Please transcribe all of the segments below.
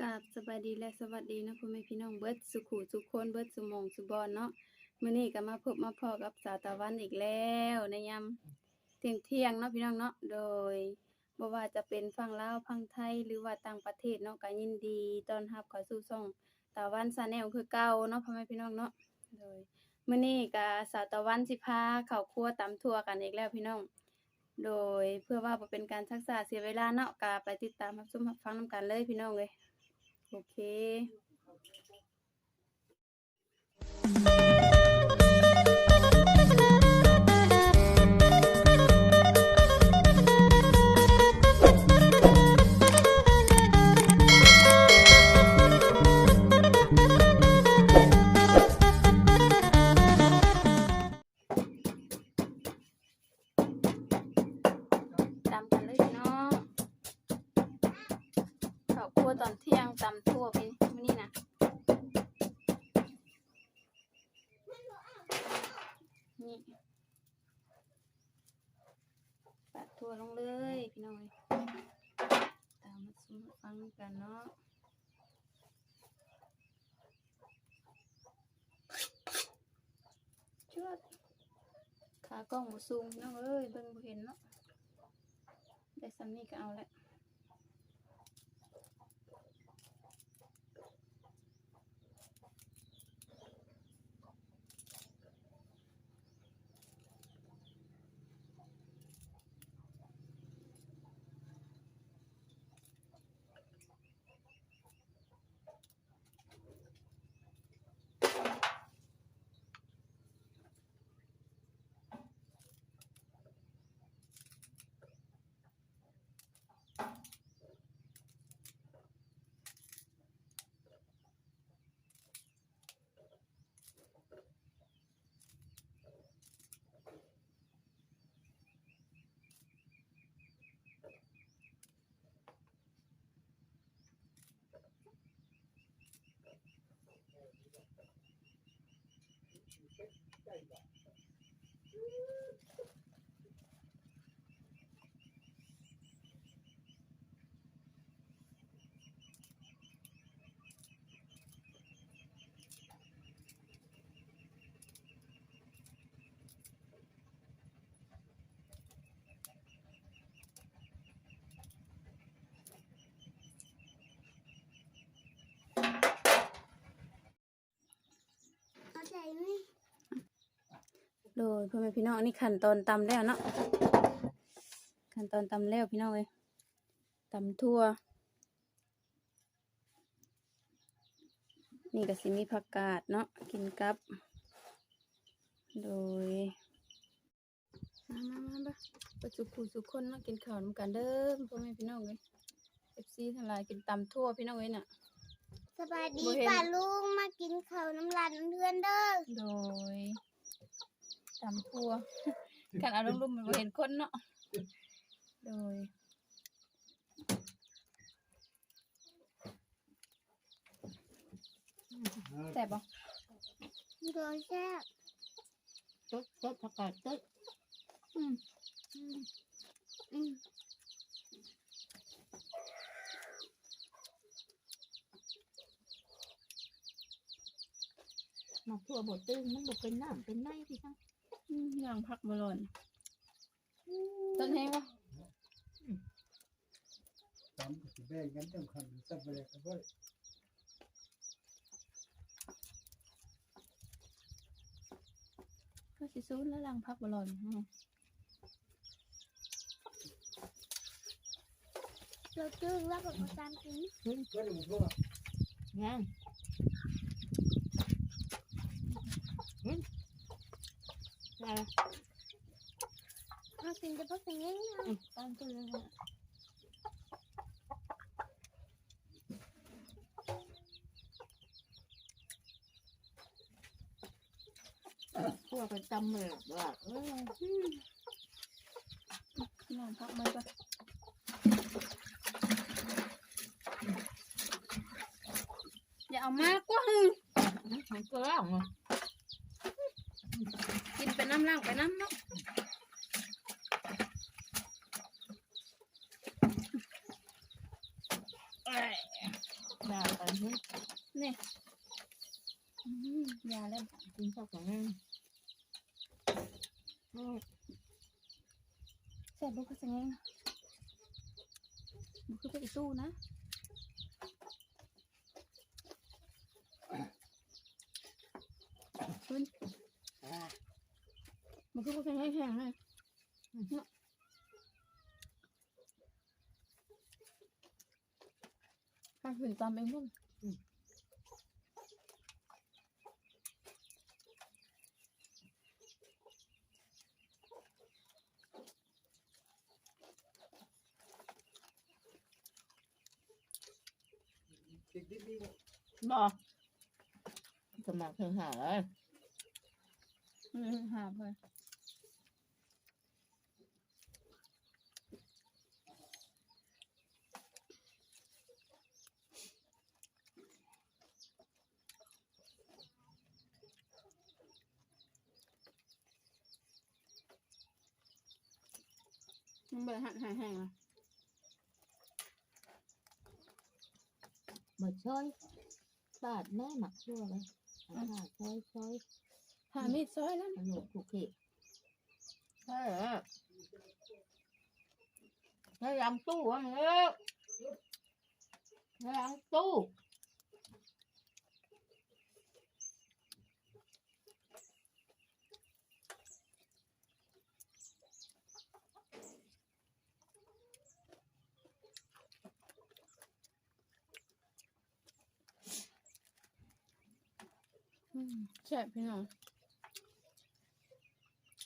กราบสบายดีและสวัสดีนะพ่อแม่พี่น้องเบิร์ดสุขุสุขคนเบิร์ดสุมองสุบอนเนาะมื้อนี้ก็มาพบมาพอกับสาวตะวันอีกแล้วในยามเที่ยงเที่ยงเนาะพี่น้องเนาะโดยบ่ว่าจะเป็นฝั่งลาวฝั่งไทยหรือว่าต่างประเทศเนาะก็ยินดีต้อนรับเข้าสู่ช่องตะวันชาแนลคือเก่าเนาะพ่อแม่พี่น้องเนาะโดยมื้อนี้ก็สาวตะวันสิพาเข้าครัวตำทั่วกันอีกแล้วพี่น้องโดยเพื่อว่าบ่เป็นการชักษาเสียเวลาเนาะก็ไปติดตามรับชมรับฟังนํกันเลยพี่น้องเลย โอเค ทั่วลงเลยพี่น้องเอ้ยตามมาซุมฟังกันเนาะชวดขากล้องมาซูมน้องเอ้ยเบิ่งบ่เห็นเนาะได้ซ้ำนี่ก็เอาละ Thank you. โดยพ่อแม่พี่น้องนี่ขั้นตอนตำแล้วเนาะขั้นตอนตำแล้วพี่น้องเอ้ยตำทั่ว นี่ก็สิมีผักกาดเนาะกินกับ โดยมามามามาประจุผู้สุกคนเนาะกินข้าวนำกันเด้อพ่อแม่พี่น้องเอ้ยเอฟซีทั้งหลายกินตำทั่วพี่น้องเอ้ยน่ะ สบายดีบ่เห็น ป่าลุงมากินข้าวน้ำลายน้ำเพื่อนเด้อ โดย ตำทั่วกันเอาลุ่มๆมันบ่เห็นคนเนาะโดยแซ่บบ่โดยแซ่บตึ๊ดตึ๊ดผักกาดตึ๊ดอืมอืมอืมหมักถั่วบดตึ้งมันบดเป็นน้ำเป็นไม้พี่ช่าง อืมย่างผักบอลอนต้นแห้งบ่ตามก็สิแบ่งกันจังคันสับไปเลยก็บ่ได้ก็สิซูนแล้วล้างผักบอลอนอืมเราจึงแล้วก็มาตามกิน เพิ่นเพิ่นบ่รู้ว่าย่างอืมอะไร มากินจะ พักอย่างนี้นะอืมตามตัวเลยนะพวกกันจำเลยว่าเออล้างผักมันก็อย่าเอามากกว่ามันเก็ร้องอะกินไปน้ำล้างไปน้ำเนาะเอ้ย ด่ากั นเฮ้ยนี่อืมยาแล้วกินข้าวของแม่โอ้แซ่บบุกกระสังเองมันคือไปอีตู้นะคุณอ่ามันคือพวกแข็งแข็งๆเลยเนาะการฝืนตามเองพุ่น เด็กนิดนี้บอกสมัครเพิ่งหาเลย อืมหาไป มันเบิดหักหายแห้งอะมาช่วยบาดแม่หมักชั่วเลยอาหารช่วยช่วยหามีดซอยแล้วขนมคุกกี้ใช่เหรอใช่ยำตู้วะมึงเอ้ยใช่ยำตู้ อืมแซ่บพี่น้อง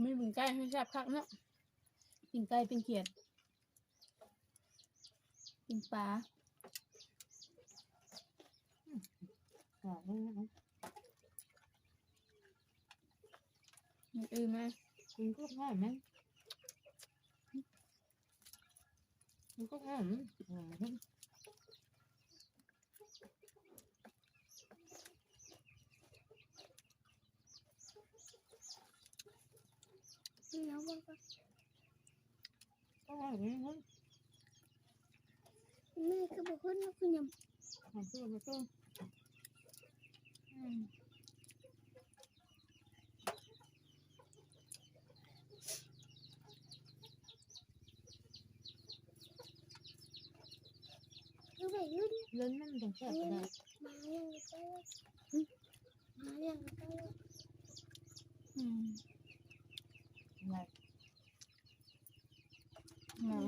ไม่บึงไก่ให้แซ่บคักเนาะปิ่งไก่ปิ่งเขียดปิ่งปลาอืมอย่างอื่นไหมกินก็หมกินก็ง่ายไหมอืมนี่น้องบอกว่าก็ง่ายไหมเฮ้ยแม่ก็บอกว่าน้องคุณยังมาตู้ม ขึ้นไม่ก็ขึ้นอืมอืมอืมอืมยาละยาละเขาไปกินเงิน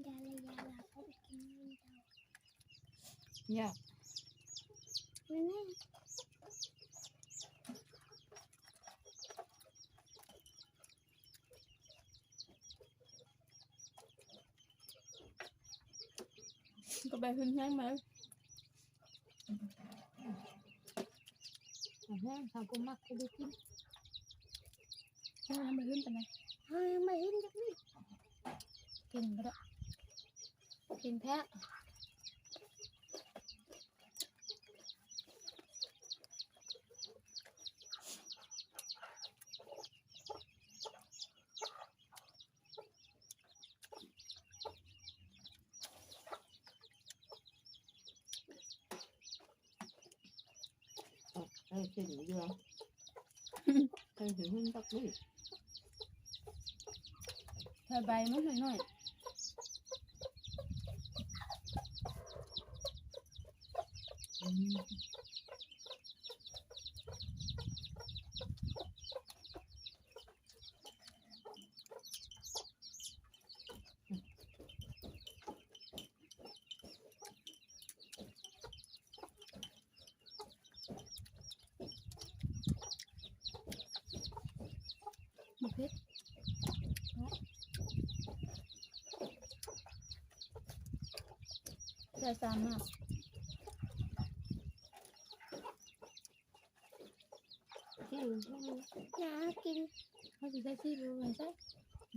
เตาเนี่ยแม่แม่ ก็ ไปขึ้นแห้งไหมเอาแห้งทำก็มักก็ได้กินถ้าทำไปขึ้นไปไหนเฮ้ยไม่ขึ้นจากนี่กินก็ได้กินแพะ เอ้ไอ้สิ่งเดียวไอ้สิ่งตักนี่ใส่ใบมันหน่อย บุกเพชรใส่สามมากที่ที่ยากินเขาจะใส่ซีอิ๊วไว้ใส่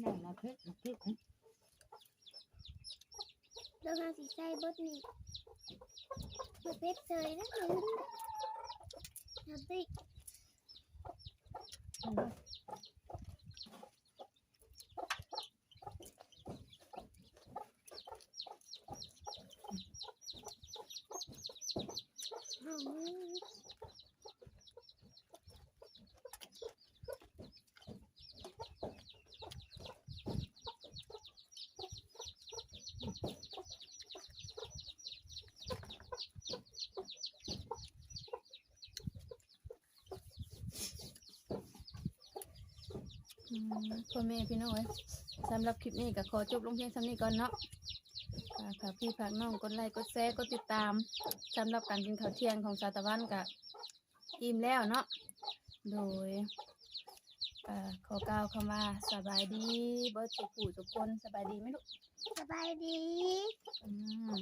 นั่นมาเพชรมาเพชรนะแล้วงานสีใส่บดนี่บดเพชรเฉยนะไม่ขึ้นนะติ๊ ก เอามือ อืม พ่อแม่พี่น้องเอ้ยสำหรับคลิปนี้ก็ขอจบลงเพียงเท่านี้ก่อนเนาะค่ะฝากพี่ฝากน้องกดไลค์กดแชร์กดติดตามสำหรับการกินข้าวเที่ยงของสาวตะวันกับอิ่มแล้วเนาะโดยอ่าขอกล่าวคำว่าสบายดีเบิร์ดสุขูทุกคนสบายดีไหมลูกสบายดี อืม